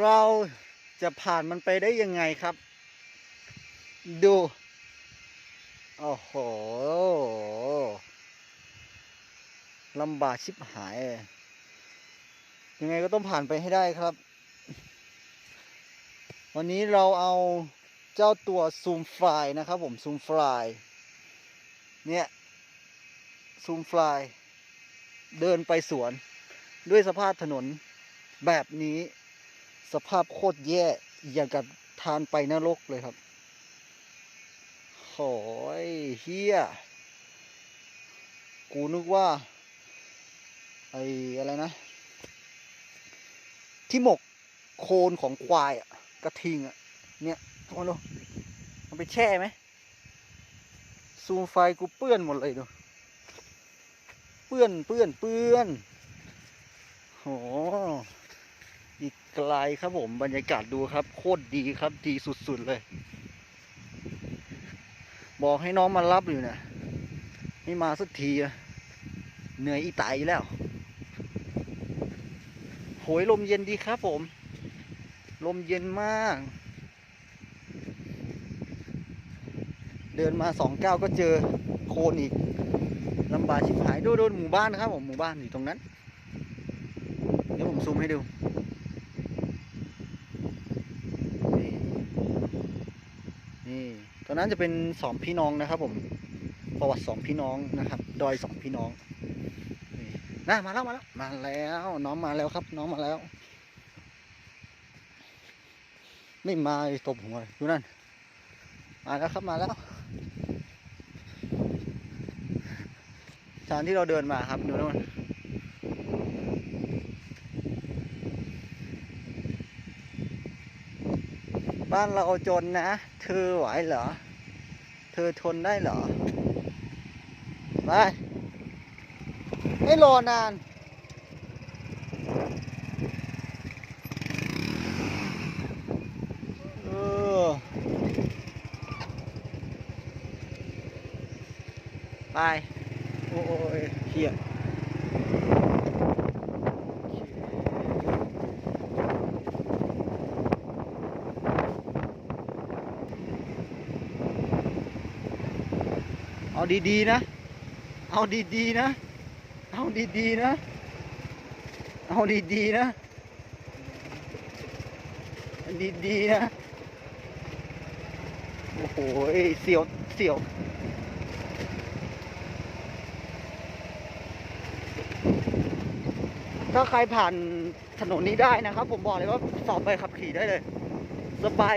เราจะผ่านมันไปได้ยังไงครับ ดู โอ้โหลำบากชิบหาย ยังไงก็ต้องผ่านไปให้ได้ครับ วันนี้เราเอาเจ้าตัวซูมฟลายนะครับผมซูมฟลายเนี่ยซูมฟลายเดินไปสวน ด้วยสภาพถนนแบบนี้ สภาพโคตรแย่อย่างกับทานไปนรกเลยครับโอ้ยเฮียกูนึกว่า ไอ้อะไรนะ ที่หมกโคนของควายอะกระทิงอะเนี่ยเอาดูมันไปแช่ไหมซูมไฟกูเปื้อนหมดเลยดู เปื้อนเปื้อนเปื้อนโหอีก ไกลครับผมบรรยากาศดูครับ โคตรดีครับดีสุดๆเลย บอกให้น้องมารับอยู่นะไม่มาสักทีเหนื่อยอีตายแล้วโหยลมเย็นดีครับผม ลมเย็นมาก เดินมาสองก้าวก็เจอโคลนอีกลำบากชิบหายดูดูหมู่บ้านนะครับผมหมู่บ้านอยู่ตรงนั้น เดี๋ยวผมซูมให้ดู นี่ นี่ ตอนนั้นจะเป็นสองพี่น้องนะครับ ผม ประวัติสองพี่น้องนะครับ ดอยสองพี่น้องนี่ามาแล้วมาแล้วมาแล้วน้องมาแล้วครับ น้องมาแล้ว ไม่มาตบหัวเลยดูนั่นมาแล้วครับมาแล้วทางที่เราเดินมาครับดูนู่น บ้านเราจนนะ เธอไหวเหรอ เธอทนได้เหรอไปไม่รอนานเออไป โอ้ยเฮีย เอาดีๆนะ เอาดีๆนะ เอาดีๆนะ เอาดีๆนะดีๆนะ โอ้โหเสียว เสียวถ้าใครผ่านถนนนี้ได้นะครับ ผมบอกเลยว่าสอบไปขับขี่ได้เลย สบาย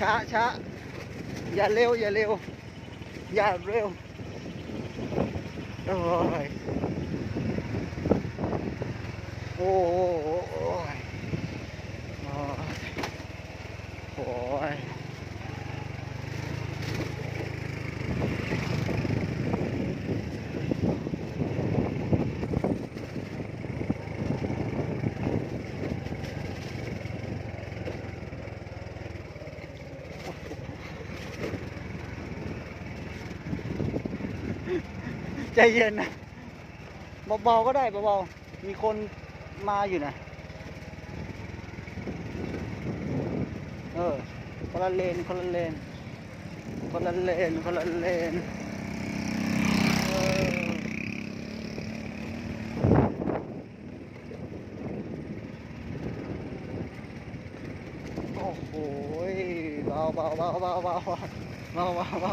ช้าช้าอย่าเร็ว อย่าเร็ว อย่าเร็ว โอ้ยโอ้โหโอ้ยโอ้ยโอ้ย ใจเย็นนะเบาๆก็ได้เบาๆมีคนมาอยู่นะเออคนละเลนคนละเลนคนละเลนคนละเลนเออโอ้โหเบาเบาเบาเบาเบาเบาเบา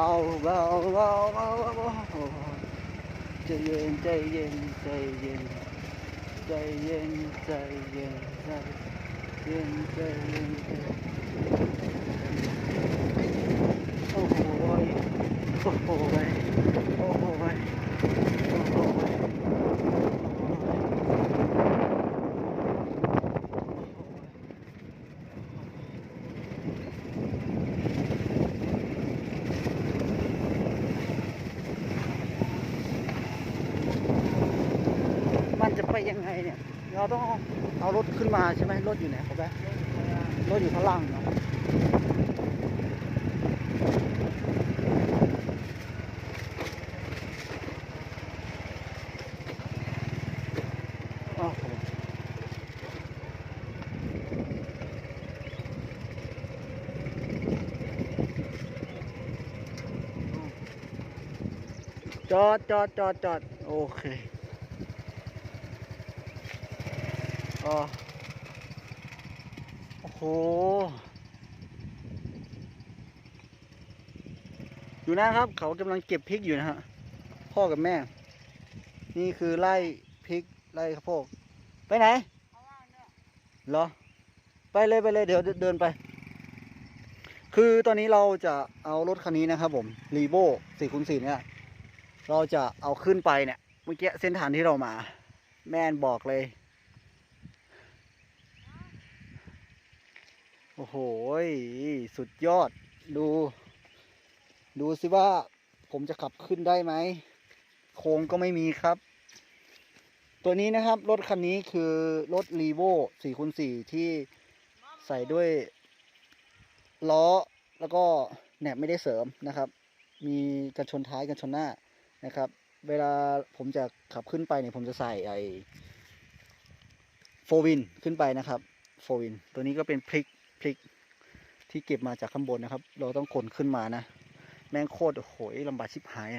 เบาเบาเบาเบาเบาใจเย็นใจเย็นใจเย็นใจเย็นใจเย็นใจเย็นใจเย็นโอ้โหโอ้โหโอ้โหโอ้โห จะไปยังไงเนี่ย เราต้องเอารถขึ้นมาใช่ไหมรถอยู่ไหนครับแบ๊รถอยู่ข้างล่างเนาะจอดจอดจอดจอดโอเค อ๋อโอ้โห อยู่นะครับ เขากำลังเก็บพริกอยู่นะฮะ พ่อกับแม่ นี่คือไล่พริกไล่ข้าวโพดไปไหนเหรอ ไปเลยไปเลยเดี๋ยวเดินไป คือตอนนี้เราจะเอารถคันนี้นะครับผมรีโบสี่คูณสี่เนี่ย เราจะเอาขึ้นไปเนี่ย เมื่อกี้เส้นทางที่เรามา แม่นบอกเลย โอ้โห สุดยอด ดู ดูสิว่า ผมจะขับขึ้นได้ไหม โค้งก็ไม่มีครับ ตัวนี้นะครับ รถคันนี้คือรถรีโว่4คูณ4ที่ใส่ด้วย ล้อ แล้วก็แหนบไม่ได้เสริมนะครับ มีกันชนท้ายกันชนหน้านะครับ เวลาผมจะขับขึ้นไปเนี่ยผมจะใส่ไอโฟวินขึ้นไปนะครับโฟวิน ตัวนี้ก็เป็นพลิก พริกที่เก็บมาจากข้างบนนะครับ เราต้องขนขึ้นมานะ แม่งโคตรโอ้โหลำบากชิบหาย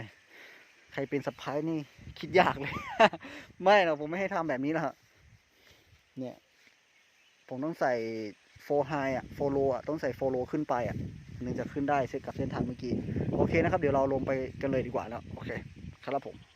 ใครเป็นสะพ้ายนี่คิดยากเลย ไม่หรอกผมไม่ให้ทำแบบนี้แล้วฮะเนี่ย ผมต้องใส่โฟไฮอะโฟโลอะต้องใส่โฟโลขึ้นไปอะถึงจะขึ้นได้เส้นกับเส้นทางเมื่อกี้ โอเคนะครับ เดี๋ยวเราลงไปกันเลยดีกว่าแล้ว โอเค ครับผม